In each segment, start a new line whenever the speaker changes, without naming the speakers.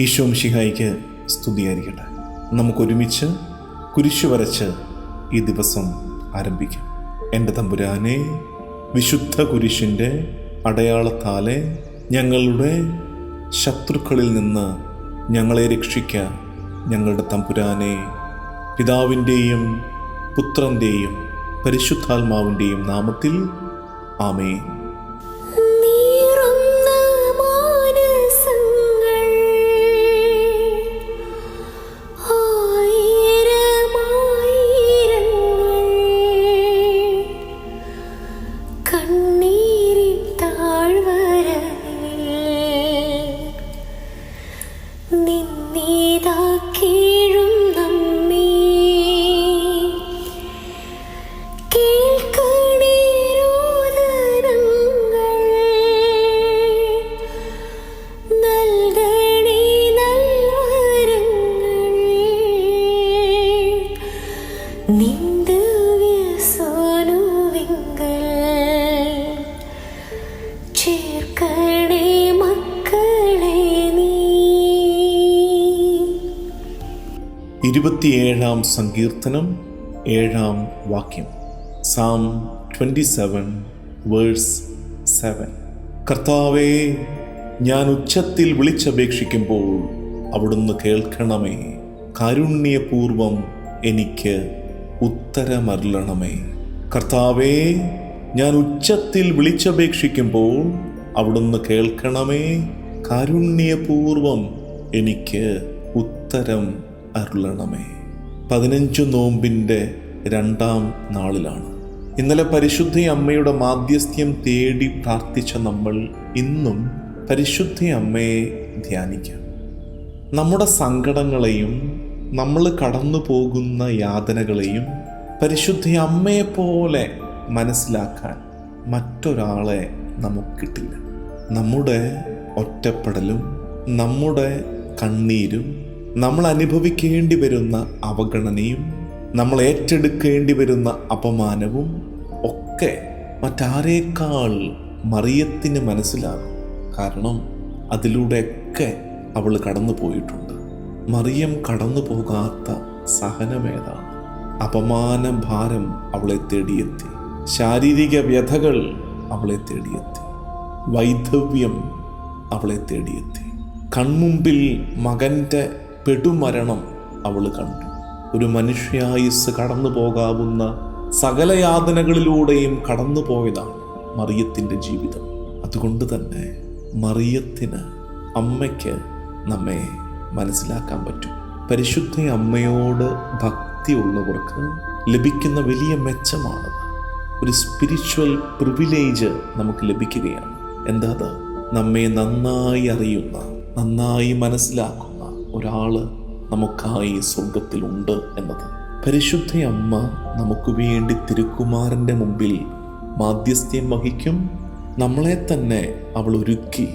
ഈശോ മിഷിഹായിക്ക് സ്തുതിയായിരിക്കട്ടെ. നമുക്കൊരുമിച്ച് കുരിശു വരച്ച് ഈ ദിവസം ആരംഭിക്കാം. എന്റെ തമ്പുരാനെ വിശുദ്ധ കുരിശിന്റെ അടയാളത്താലെ ഞങ്ങളുടെ ശത്രുക്കളിൽ നിന്ന് ഞങ്ങളെ രക്ഷിക്കുക ഞങ്ങളുടെ തമ്പുരാനെ പിതാവിന്റെയും പുത്രന്റെയും പരിശുദ്ധാത്മാവിന്റെയും നാമത്തിൽ ആമേൻ.
നിന്നീതാ
ഇരുപത്തിയേഴാം സങ്കീർത്തനം ഏഴാം വാക്യം. Psalm twenty seven verse seven കർത്താവേ ഞാൻ ഉച്ചത്തിൽ വിളിച്ചപേക്ഷിക്കുമ്പോൾ അവിടുന്ന് കേൾക്കണമേ. കാരുണ്യപൂർവം എനിക്ക് ഉത്തരമരുളണമേ. കർത്താവേ ഞാൻ ഉച്ചത്തിൽ വിളിച്ചപേക്ഷിക്കുമ്പോൾ അവിടുന്ന് കേൾക്കണമേ. കാരുണ്യപൂർവം എനിക്ക് ഉത്തരം അരുളണമേ. പതിനഞ്ചു നോമ്പിന്റെ രണ്ടാം നാളിലാണ്. ഇന്നലെ പരിശുദ്ധ അമ്മയുടെ മാധ്യസ്ഥ്യം തേടി പ്രാർത്ഥിച്ച നമ്മൾ ഇന്നും പരിശുദ്ധ അമ്മയെ ധ്യാനിക്കാം. നമ്മുടെ സങ്കടങ്ങളെയും നമ്മൾ കടന്നു പോകുന്ന യാതനകളെയും പരിശുദ്ധ അമ്മയെപ്പോലെ മനസ്സിലാക്കാൻ മറ്റൊരാളെ നമുക്ക് കിട്ടില്ല. നമ്മുടെ ഒറ്റപ്പെടലും നമ്മുടെ കണ്ണീരും നമ്മൾ അനുഭവിക്കേണ്ടി വരുന്ന അവഗണനയും നമ്മൾ ഏറ്റെടുക്കേണ്ടി വരുന്ന അപമാനവും ഒക്കെ മറ്റാരേക്കാൾ മറിയത്തിന് മനസ്സിലാകും. കാരണം അതിലൂടെയൊക്കെ അവൾ കടന്നു പോയിട്ടുണ്ട്. മറിയം കടന്നു പോകാത്ത സഹനമേതാണ് അപമാന ഭാരം അവളെ തേടിയെത്തി. ശാരീരിക വ്യഥകൾ അവളെ തേടിയെത്തി. വൈധവ്യം അവളെ തേടിയെത്തി. കൺമുമ്പിൽ മകന്റെ പെടുമരണം അവൾ കണ്ടു. ഒരു മനുഷ്യായുസ് കടന്നു പോകാവുന്ന സകല യാതനകളിലൂടെയും കടന്നു പോയതാണ് മറിയത്തിന്റെ ജീവിതം. അതുകൊണ്ട് തന്നെ മറിയത്തിന് അമ്മയ്ക്ക് നമ്മെ മനസ്സിലാക്കാൻ പറ്റും. പരിശുദ്ധ അമ്മയോട് ഭക്തി ഉള്ളവർക്ക് ലഭിക്കുന്ന വലിയ മെച്ചമാണ് ഒരു സ്പിരിച്വൽ പ്രിവിലേജ് നമുക്ക് ലഭിക്കുകയാണ്. എന്താ നമ്മെ നന്നായി അറിയുന്ന നന്നായി മനസ്സിലാക്കുന്ന ഒരാൾ നമുക്കായി സ്വർഗത്തിലുണ്ട് എന്നത്. പരിശുദ്ധ അമ്മ നമുക്ക് വേണ്ടി തിരുക്കുമാരന്റെ മുമ്പിൽ മാധ്യസ്ഥ്യം വഹിക്കും. നമ്മളെ തന്നെ അവൾ ഒരുക്കി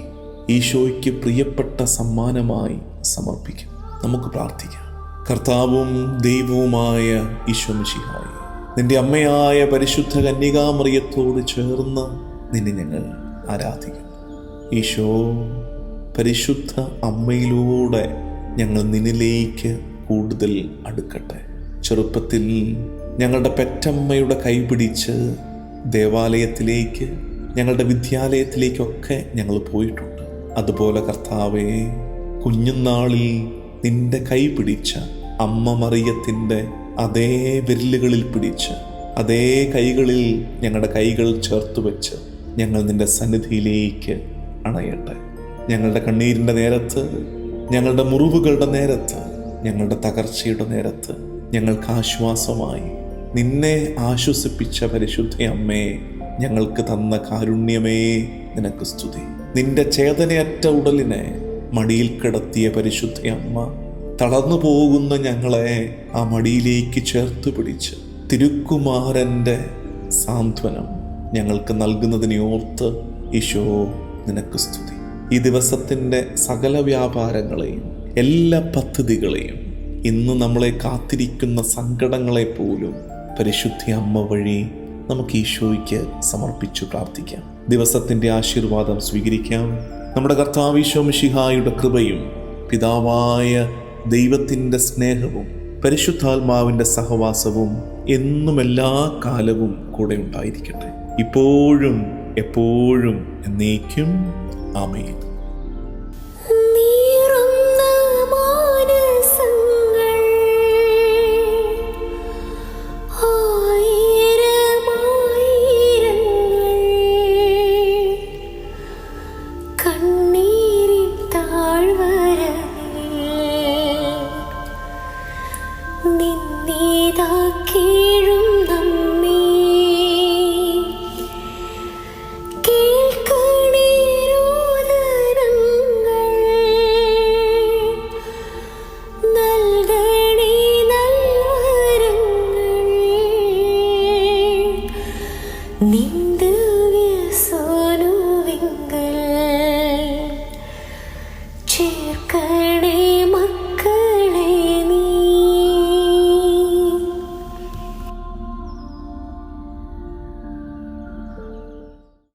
ഈശോയ്ക്ക് പ്രിയപ്പെട്ട സമ്മാനമായി സമർപ്പിക്കും. നമുക്ക് പ്രാർത്ഥിക്കാം. കർത്താവും ദൈവവുമായ ഈശോ മിശിഹായി നിന്റെ അമ്മയായ പരിശുദ്ധ കന്യകാമറിയത്തോട് ചേർന്ന് നിന്നെ ഞങ്ങൾ ആരാധിക്കും. ഈശോ പരിശുദ്ധ അമ്മയിലൂടെ ഞങ്ങൾ നിന്നിലേക്ക് കൂടുതൽ അടുക്കട്ടെ. ചെറുപ്പത്തിൽ ഞങ്ങളുടെ പെറ്റമ്മയുടെ കൈപിടിച്ച് ദേവാലയത്തിലേക്ക് ഞങ്ങളുടെ വിദ്യാലയത്തിലേക്കൊക്കെ ഞങ്ങൾ പോയിട്ടുണ്ട്. അതുപോലെ കർത്താവേ കുഞ്ഞുനാളിൽ നിന്റെ കൈ പിടിച്ച അമ്മ മറിയത്തിന്റെ അതേ വിരലുകളിൽ പിടിച്ച് അതേ കൈകളിൽ ഞങ്ങളുടെ കൈകൾ ചേർത്ത് വെച്ച് ഞങ്ങൾ നിന്റെ സന്നിധിയിലേക്ക് അണയട്ടെ. ഞങ്ങളുടെ കണ്ണീരിന്റെ നേരത്ത് ഞങ്ങളുടെ മുറിവുകളുടെ നേരത്ത് ഞങ്ങളുടെ തകർച്ചയുടെ നേരത്ത് ഞങ്ങൾക്ക് ആശ്വാസമായി. നിന്നെ ആശ്വസിപ്പിച്ച പരിശുദ്ധ അമ്മേ ഞങ്ങൾക്ക് തന്ന കാരുണ്യമേ നിനക്ക് സ്തുതി. നിന്റെ ചേതനയറ്റ ഉടലിനെ മടിയിൽ കിടത്തിയ പരിശുദ്ധ അമ്മ തളർന്നു പോകുന്ന ഞങ്ങളെ ആ മടിയിലേക്ക് ചേർത്ത് പിടിച്ച് തിരുക്കുമാരന്റെ സാന്ത്വനം ഞങ്ങൾക്ക് നൽകുന്നതിനെ ഓർത്ത് ഈശോ നിനക്ക് സ്തുതി. ഈ ദിവസത്തിന്റെ സകല വ്യാപാരങ്ങളെയും എല്ലാ പദ്ധതികളെയും ഇന്ന് നമ്മളെ കാത്തിരിക്കുന്ന സങ്കടങ്ങളെ പോലും പരിശുദ്ധ അമ്മ വഴി നമുക്ക് ഈശോയ്ക്ക് സമർപ്പിച്ചു പ്രാർത്ഥിക്കാം. ദിവസത്തിന്റെ ആശീർവാദം സ്വീകരിക്കാം. നമ്മുടെ കർത്താവിശോം മിശിഹായുടെ കൃപയും പിതാവായ ദൈവത്തിന്റെ സ്നേഹവും പരിശുദ്ധാത്മാവിന്റെ സഹവാസവും എന്നും എല്ലാ കാലവും കൂടെ ഉണ്ടായിരിക്കട്ടെ. ഇപ്പോഴും എപ്പോഴും എന്നേക്കും ஆமேன்